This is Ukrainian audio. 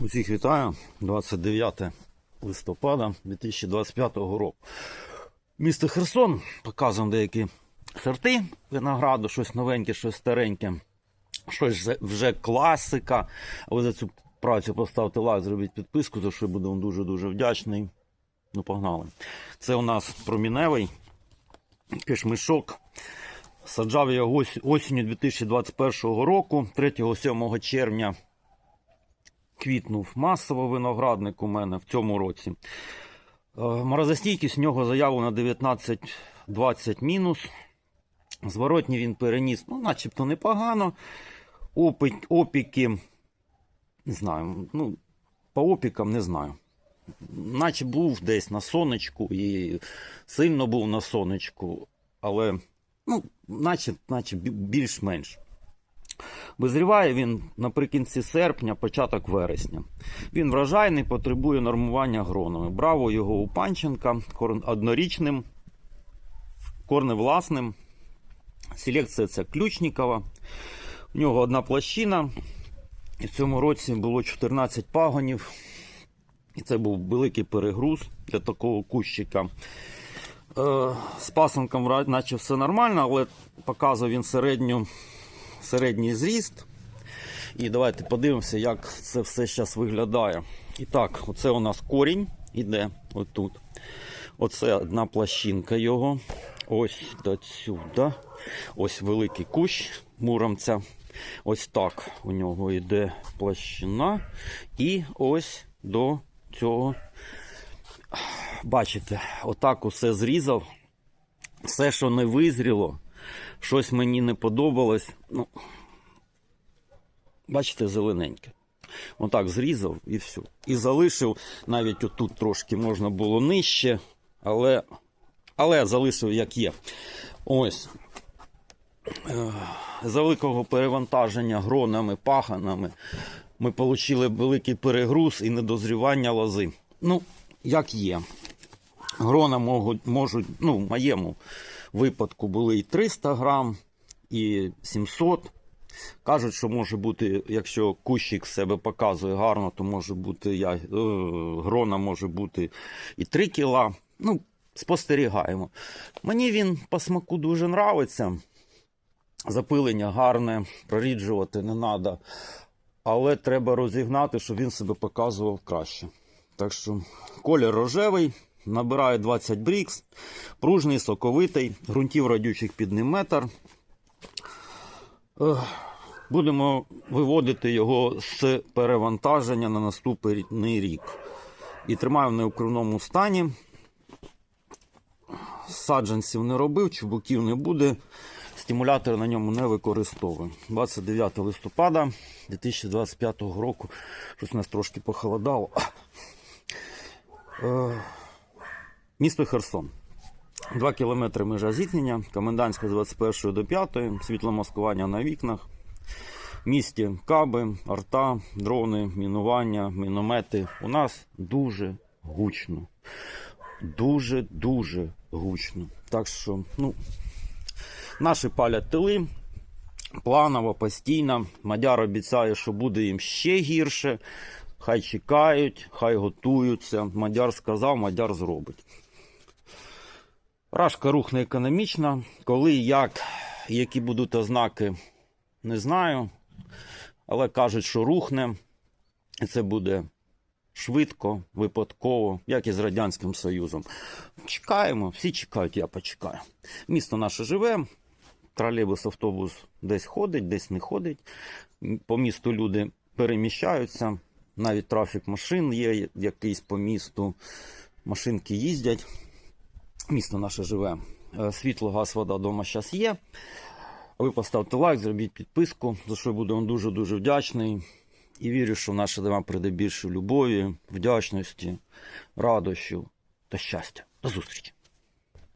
Усіх вітаю. 29 листопада 2025 року. Місто Херсон. Показуємо деякі сорти винограду, щось новеньке, щось стареньке, щось вже- класика. Ви за цю працю поставте лайк, зробіть підписку, за що я буду вам дуже-дуже вдячний. Ну, погнали. Це у нас проміневий кишмишок. Саджав я його осінню 2021 року, 3-7 червня квітнув масово виноградник у мене в цьому році. Е, Морозостійкість у нього заявлена 19-20 мінус. Зворотні він переніс, ну, начебто непогано. Опи, опіки, не знаю, ну, по опікам не знаю. Наче був десь на сонечку і сильно був на сонечку, але ну, наче, наче більш-менш. Визріває він наприкінці серпня, початок вересня. Він вражайний, потребує нормування гронами. Браво його у Панченка однорічним, корневласним. Селекція це Ключникова. У нього одна площина. І в цьому році було 14 пагонів. І це був великий перегруз для такого кущика. Е, з пасанком наче все нормально, але показував він середню, середній зріст. І давайте подивимося, як це все зараз виглядає. І так, оце у нас корінь іде отут. Оце одна площинка його. Ось до сюди. Ось великий кущ муромця. Ось так у нього йде площина. І ось до цього. Бачите, отак усе зрізав. Все, що не визріло, щось мені не подобалось. Ну, бачите, зелененьке. Отак зрізав і все. І залишив, навіть отут трошки можна було нижче, але, але залишив як є. Ось. Е, За великого перевантаження гронами, паханами ми отримали великий перегруз і недозрівання лози. Ну, як є. Грона можуть, ну, в моєму випадку були і 300 грам, і 700. Кажуть, що може бути, якщо кущик себе показує гарно, то може бути я, е, грона може бути і 3 кіла. Ну, спостерігаємо. Мені він по смаку дуже нравиться. Запилення гарне, проріджувати не треба. Але треба розігнати, щоб він себе показував краще. Так що колір рожевий, набирає 20 брікс, пружний, соковитий, ґрунтів радючих під ним метр. Будемо виводити його з перевантаження на наступний рік. І тримаю в неукривному стані. Саджанців не робив, чубуків не буде. Стимулятор на ньому не використовую. 29 листопада 2025 року. Щось у нас трошки похолодало. Місто Херсон. 2 кілометри межа зіткнення, комендантська з 21 до 5, світломаскування на вікнах. В місті каби, арта, дрони, мінування, міномети. У нас дуже гучно. Дуже-дуже гучно. Так що, ну, наші палять тили. Планово, постійно. Мадяр обіцяє, що буде їм ще гірше. Хай чекають, хай готуються. Мадяр сказав, Мадяр зробить. Рашка рухне економічно. Коли, як, які будуть ознаки, не знаю. Але кажуть, що рухне. І це буде швидко, випадково, як і з Радянським Союзом. Чекаємо, всі чекають, я почекаю. Місто наше живе, тролейбус, автобус десь ходить, десь не ходить. По місту люди переміщаються, навіть трафік машин є якийсь по місту. Машинки їздять. Місто наше живе. Е, Світло, газ, вода вдома зараз є. Ви поставте лайк, зробіть підписку, за що я буду вам дуже-дуже вдячний. І вірю, що в наше дома прийде більше любові, вдячності, радощів та щастя. До зустрічі!